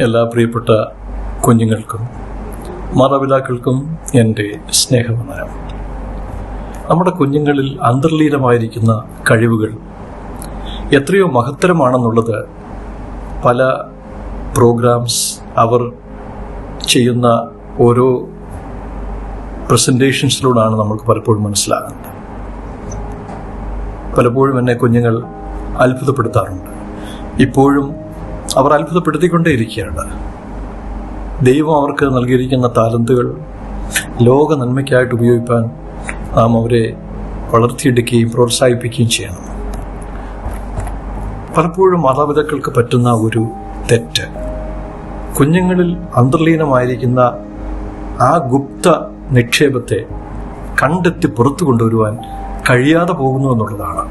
എല്ലാ പ്രിയപ്പെട്ട കുഞ്ഞുങ്ങൾക്കും മാതാപിതാക്കൾക്കും എന്റെ സ്നേഹവന്ദനം. നമ്മുടെ കുഞ്ഞുങ്ങളിൽ അന്തർലീനമായിരിക്കുന്ന കഴിവുകൾ എത്രയോ മഹത്തരമാണെന്നുള്ളത് പല പ്രോഗ്രാംസ് അവർ ചെയ്യുന്ന ഓരോ പ്രസന്റേഷൻസിലൂടെയാണ് നമുക്ക് പലപ്പോഴും മനസ്സിലാകുന്നത്. പലപ്പോഴും എന്നെ കുഞ്ഞുങ്ങൾ അത്ഭുതപ്പെടുത്താറുണ്ട്. ഇപ്പോഴും അവർ അത്ഭുതപ്പെടുത്തിക്കൊണ്ടേയിരിക്കുകയാണ്. ദൈവം അവർക്ക് നൽകിയിരിക്കുന്ന താലന്തുകൾ ലോക നന്മയ്ക്കായിട്ട് ഉപയോഗിക്കാൻ നാം അവരെ വളർത്തിയെടുക്കുകയും പ്രോത്സാഹിപ്പിക്കുകയും ചെയ്യണം. പലപ്പോഴും മാതാപിതാക്കൾക്ക് പറ്റുന്ന ഒരു തെറ്റ്. കുഞ്ഞുങ്ങളിൽ അന്തർലീനമായിരിക്കുന്ന ആ ഗുപ്ത നിക്ഷേപത്തെ കണ്ടെത്തി പുറത്തു കൊണ്ടുവരുവാൻ കഴിയാതെ പോകുന്നു എന്നുള്ളതാണ്.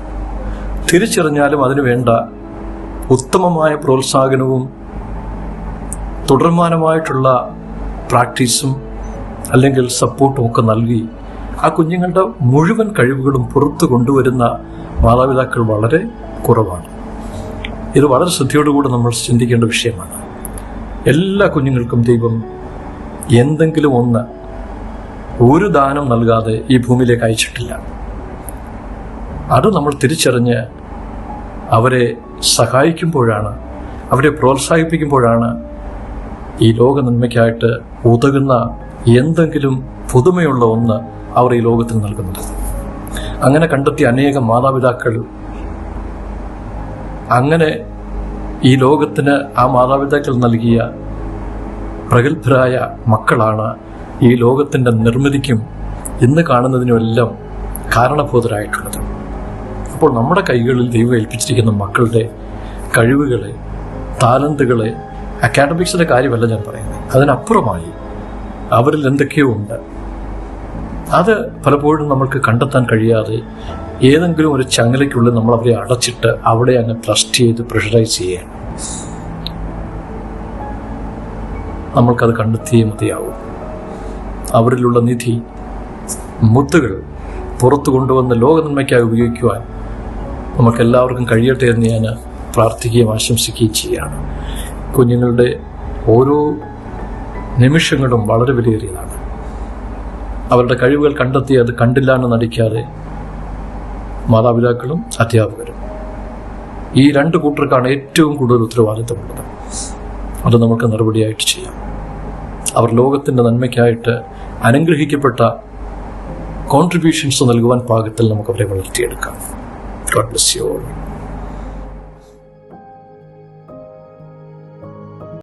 തിരിച്ചറിഞ്ഞാലും അതിനു വേണ്ട ഉത്തമമായ പ്രോത്സാഹനവും തുടർമാനമായിട്ടുള്ള പ്രാക്ടീസും അല്ലെങ്കിൽ സപ്പോർട്ടും ഒക്കെ നൽകി ആ കുഞ്ഞുങ്ങളുടെ മുഴുവൻ കഴിവുകളും പുറത്തു കൊണ്ടുവരുന്ന മാതാപിതാക്കൾ വളരെ കുറവാണ്. ഇത് വളരെ ശ്രദ്ധയോടുകൂടി നമ്മൾ ചിന്തിക്കേണ്ട വിഷയമാണ്. എല്ലാ കുഞ്ഞുങ്ങൾക്കും ദൈവം എന്തെങ്കിലും ഒന്ന് ഒരു ദാനം നൽകാതെ ഈ ഭൂമിയിലേക്ക് അയച്ചിട്ടില്ല. അത് നമ്മൾ തിരിച്ചറിഞ്ഞ് അവരെ സഹായിക്കുമ്പോഴാണ് അവരെ പ്രോത്സാഹിപ്പിക്കുമ്പോഴാണ് ഈ ലോക നന്മയ്ക്കായിട്ട് ഉതകുന്ന എന്തെങ്കിലും പുതുമയുള്ള ഒന്ന് അവർ ഈ ലോകത്തിന് നൽകുന്നത്. അങ്ങനെ കണ്ടെത്തിയ അനേകം മാതാപിതാക്കൾ അങ്ങനെ ഈ ലോകത്തിന് ആ മാതാപിതാക്കൾ നൽകിയ പ്രഗത്ഭരായ മക്കളാണ് ഈ ലോകത്തിന്റെ നിർമ്മിതിക്കും ഇന്ന് കാണുന്നതിനുമെല്ലാം കാരണഭൂതരായിട്ടുള്ളത് അപ്പോൾ നമ്മുടെ കൈകളിൽ ദൈവം ഏൽപ്പിച്ചിരിക്കുന്ന മക്കളുടെ കഴിവുകളെ താലന്തുകളെ അക്കാഡമിക്സിന്റെ കാര്യമല്ല ഞാൻ പറയുന്നത്. അതിനപ്പുറമായി അവരിൽ എന്തൊക്കെയോ ഉണ്ട്. അത് പലപ്പോഴും നമ്മൾക്ക് കണ്ടെത്താൻ കഴിയാതെ ഏതെങ്കിലും ഒരു ചങ്ങലയ്ക്കുള്ളിൽ നമ്മൾ അവരെ അടച്ചിട്ട് അവിടെ അങ്ങ് ട്രസ്റ്റ് ചെയ്ത് പ്രഷറൈസ് ചെയ്യുകയാണ്. നമ്മൾക്കത് കണ്ടെത്തിയേ മതിയാവും. അവരിലുള്ള നിധി മുത്തുകൾ പുറത്തു കൊണ്ടുവന്ന് ലോകനന്മയ്ക്കായി ഉപയോഗിക്കുവാൻ നമുക്ക് എല്ലാവർക്കും കഴിയട്ടെ എന്ന് ഞാൻ പ്രാർത്ഥിക്കുകയും ആശംസിക്കുകയും ചെയ്യുകയാണ്. കുഞ്ഞുങ്ങളുടെ ഓരോ നിമിഷങ്ങളും വളരെ വിലയേറിയതാണ്. അവരുടെ കഴിവുകൾ കണ്ടെത്തി അത് കണ്ടില്ല എന്ന് നടിക്കാതെ മാതാപിതാക്കളും അധ്യാപകരും. ഈ രണ്ട് കൂട്ടർക്കാണ് ഏറ്റവും കൂടുതൽ ഉത്തരവാദിത്തമുള്ളത്. അത് നമുക്ക് നടപടിയായിട്ട് ചെയ്യാം. അവർ ലോകത്തിന്റെ നന്മയ്ക്കായിട്ട് അനുഗ്രഹിക്കപ്പെട്ട കോൺട്രിബ്യൂഷൻസ് നൽകുവാൻ പാകത്തിൽ നമുക്ക് അവരെ വളർത്തിയെടുക്കാം. God bless.